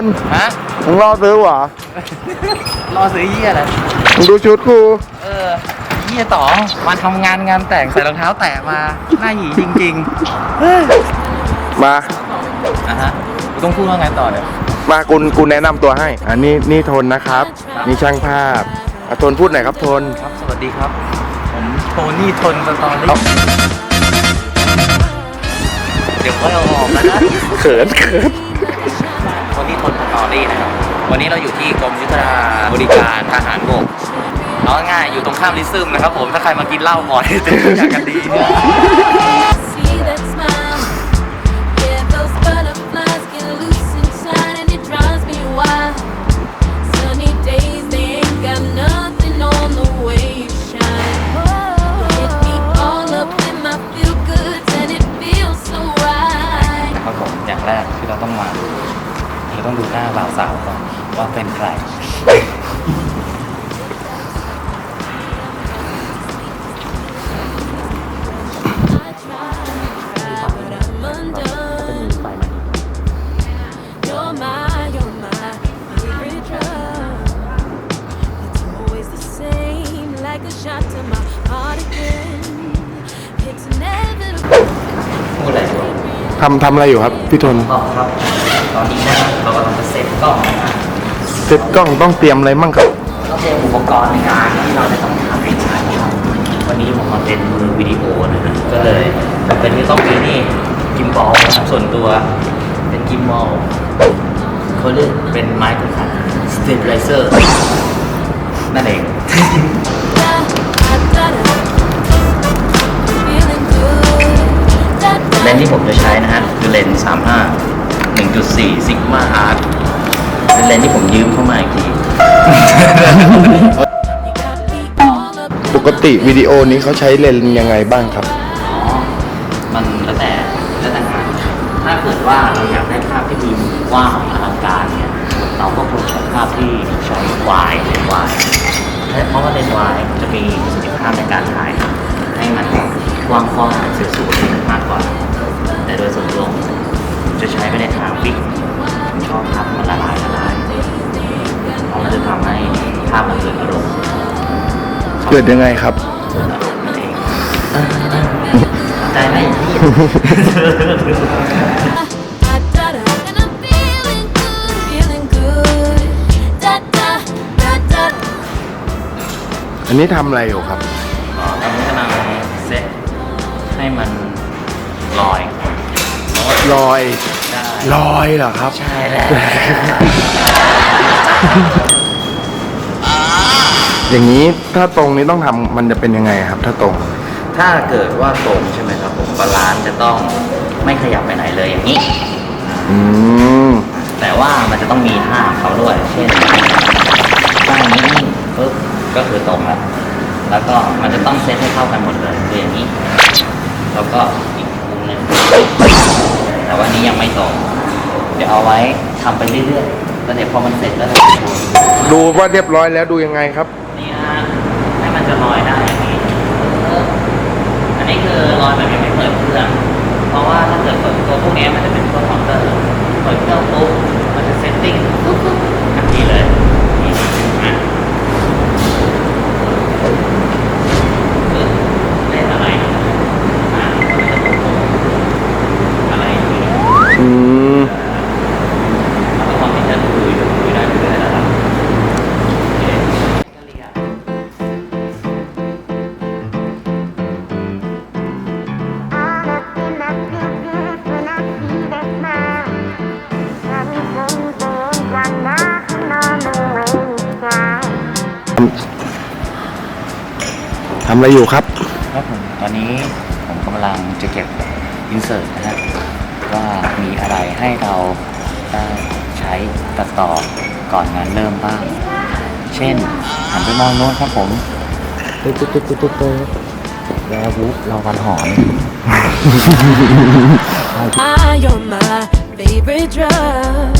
นฮะมึงรอซื้อเหรอรอซื้อเยี่ยอะไรมึงดูชุดกู เออเยี่ยต่อมาทำงานงานแต่งใส่รองเท้าแตะมาหน้าหยีจริงๆเฮ้ยมาอะฮะกูต้องพูดว่าไงต่อเนี่ยมากุณกูแนะนำตัวให้ อันนี้นี่ทนนะครับ นี่ช่างภาพอะทนพูดหน่อยครับทน ครับ สวัสดีครับ ผมโทนี่ทนสตอรี่เอ้าเดี๋ยวค่อยเอาออกแล้วนะ เขินเขิน โทนี่ทนสตอรี่นะครับ วันนี้เราอยู่ที่กรมยุทธาบริการทหารบกเอาง่ายๆอยู่ตรงข้ามลิซึมนะครับผมถ้าใครมากินเหล้าบ่อยจะรู้จักกันดี See that smile? Yeah, those butterflies get loose inside and it drives me wild. Sunny days, they ain't got nothing on the way you shine. Hit me all up in my feel goods and it feels so right. ครับผมอย่างแรกที่เราต้องมา เราต้องดูหน้าบ่าวสาวก่อนว่าเป็นใคร I try, but I'm undone. You're my, you're my favorite drug. It's always the same, like a shot to my heart again. It's inevitable. พูดอะไรอยู่ทำทำอะไรอยู่ครับพี่ทนก็ครับ ตอนนี้นะฮะเรา กำลังจะเซตกล้องนะฮะเซ็ตกล้องต้องเตรียมอะไรมั่งครับ ก็เป็นอุปกรณ์ในการที่เราจะต้องทำให้ชัดครับวันนี้ผมมาเป็นมือวิดีโอนะฮะก็เลยจำเป็นที่ต้องมีนี่กิมบอลนะครับส่วนตัวเป็นกิมบอลเขาเรียกเป็นไม้กันขัดสเตปไลเซอร์นั่นเอง Da, da, da, da. Feeling good. Da, เลน da. ส์ที่ผมจะใช้นะฮะ คือเลนส์35 1.4 Sigma Art เป็นเลนส์ที่ผมยืมเข้ามาอีกที You got me all up ปกติวิดีโอนี้เขาใช้เลนส์ยังไงบ้างครับ อ๋อ มันแล้วแต่แล้วแต่งานถ้าเกิดว่าเราอยากได้ภาพที่ดีกว้างอลังการเนี่ยเราก็ควรใช้ภาพที่ใช้วายเลนส์วายเพราะว่าเลนส์วายจะมีประสิทธิภาพในการถ่ายให้มันกว้างกว้างสวยๆมากกว่า เกิดยังไงครับเกิดอารมณ์นั่นเองใจไหมพี่ Da, da, da. And I'm feeling good, feeling good. Da, da, da, da. อันนี้ทำอะไรอยู่ครับ อ๋อตอนนี้กำลังเซตให้มันลอยลอย ได้ลอยเหรอครับ ใช่แล้ว อย่างนี้ถ้าตรงนี้ต้องทำมันจะเป็นยังไงครับ ถ้าตรง ถ้าเกิดว่าตรงใช่ไหมครับผมบาลานซ์จะต้องไม่ขยับไปไหนเลยอย่างนี้ อืม แต่ว่ามันจะต้องมีท่าของเขาด้วย เช่นท่านี้นิ่งปุ๊บก็คือตรงแล้วแล้วก็มันจะต้องเซตให้เข้ากันหมดเลยคืออย่างนี้ แล้วก็อีกมุมหนึ่งแต่ว่านี้ยังไม่ตรง เดี๋ยวเอาไว้ทำไปเรื่อยๆแล้วเดี๋ยวพอมันเสร็จแล้วเราจะดู ดูว่าเรียบร้อยแล้วดูยังไงครับ นี่นให้มันจะลอยได้อย่างนี้อันนี้คือลอยแบบยังไม่เปิดเครื่อง เพราะว่าถ้าเกิดเปิดตัวพวกนี้มันจะเป็นตัวคอมเตอร์เปิดเครื่องปุ๊บมันจะเซตติ้งปุ๊บปุ๊บทันทีเลยนี่อะ ทำอะไรอยู่ครับ ครับผมตอนนี้ผมกำลังจะเก็บอินเสิร์ตนะฮะว่ามีอะไรให้เราได้ใช้ตัดต่อก่อนงานเริ่มบ้าง เช่นหันไปมองโน้นครับผมตุ๊ดตุ๊ดตุ๊ดตุ๊ดตุ๊ดตุ๊ดแล้ววุเราวันหอน Ah, you're my favorite drug.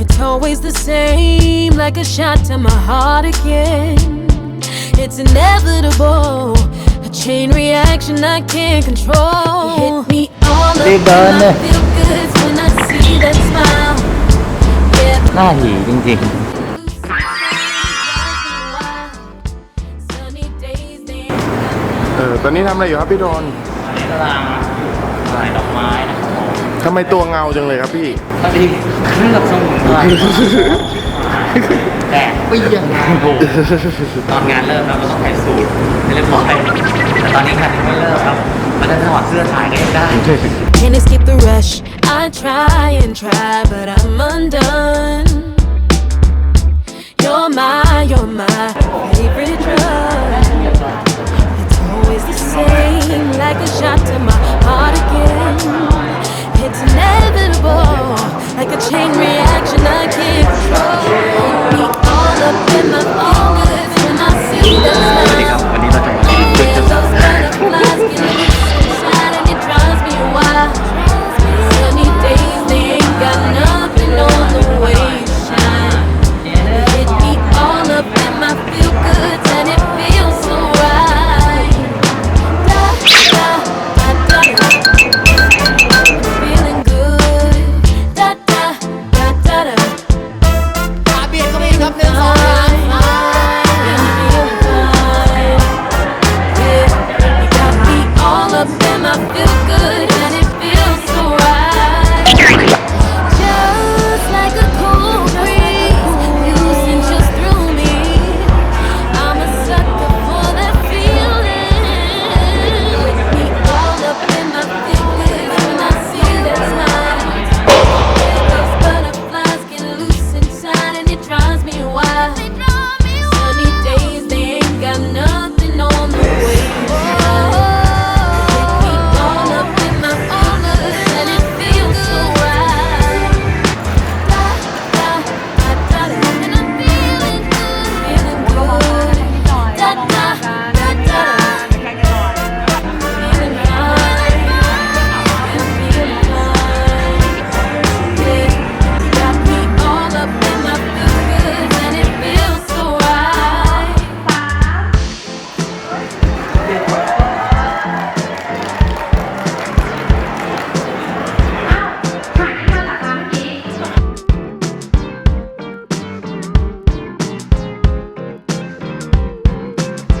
It's always the same, like a shot to my heart again. It's inevitable, a chain reaction I can't control. You hit me all up Big and I gun. feel good when I see that smile. หน้าหีจริง Sunny days, they เออตอนนี้ทำอะไรอยู่ครับพี่โทนๆอันนี้กำลังถ่ายดอกไม้นะครับผมทำไมตัวเงาจังเลยครับพี่พอดีเครื่องสมุนไพร แดดไปยังไงโอ้โหตอนงานเริ่มเราก็ต้องใส่สูทไม่เล่นบร้อยแต่ตอนนี้งานยังไม่เริ่มครับ มันจะถอดเสื้อถ่ายก็ยังได้ Can't escape the rush. I try and try, but I'm undone. You're my, you're my favorite drug.